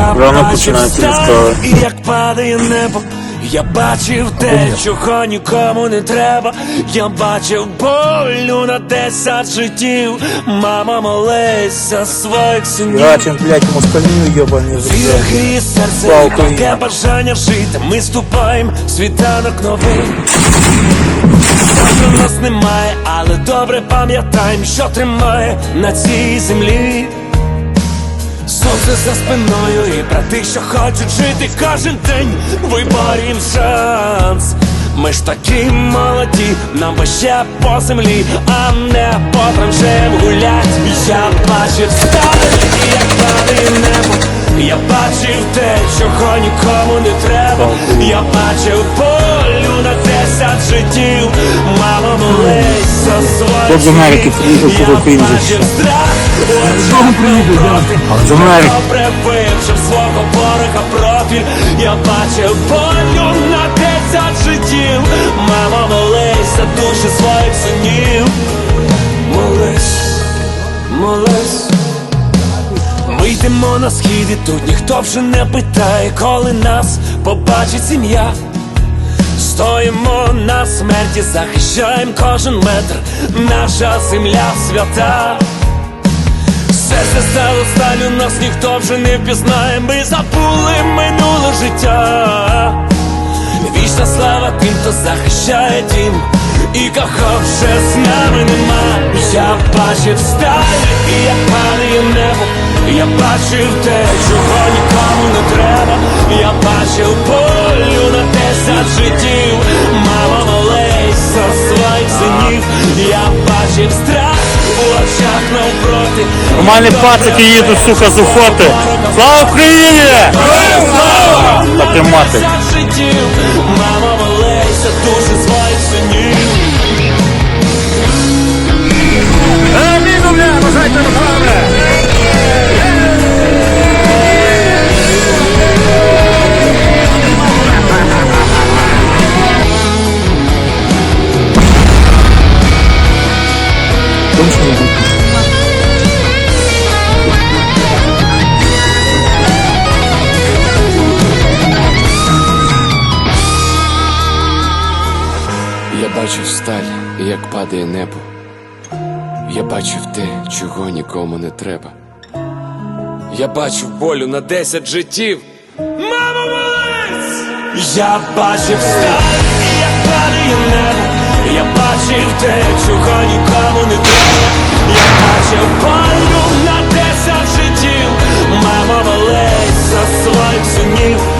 Я Рано бачив починається військове. і як падає небо. Я бачив те, чого нікому не треба. Я бачив болю на десять життів. Мама молись за своїх синів. Гатин, блядь, москальню ебаный Віра же. серце, Слава і Україні. таке бажання жити. Ми ступаємо в світанок новий. Завтра нас немає, але добре пам'ятаємо, що тримає на цій землі. Сонце за спиною і брати, що хочуть жити кожен день, виборім шанс. Ми ж такі молоді, нам би ще по землі, а не по траншеям гулять. Я бачив сталь, і як падає небо. Я бачив те, чого нікому не треба. Я бачив полю на десять життів. Мама молись за От з свої Я бачив страх, Добре вивчив свого ворога профіль. Я бачив болю на десять життів. Мама, молись душі своїх синів. Молись, молись. Ми йдемо на схід і тут ніхто вже не питає, коли нас побачить сім'я. Стоїмо на смерті, захищаємо кожен метр, наша земля свята. Серце стало сталю, нас ніхто вже не впізнає, ми забули минуле життя. Вічна слава тим, хто захищає дім, і кого вже з нами нема. Я бачив сталь, і як падає небо. Я бачив те, чого нікому не треба. Я бачив болю на десять життів. Мама молись за своїх синів. Навпроти. мене пацики їдуть, сука, з охоти. Слава Україні! Слава! мати. Бачив сталь, як падає небо. Я бачив те, чого нікому не треба. Я бачив болю на десять життів. Мама молись! Я бачив сталь, як падає небо. Я бачив те, чого нікому не треба.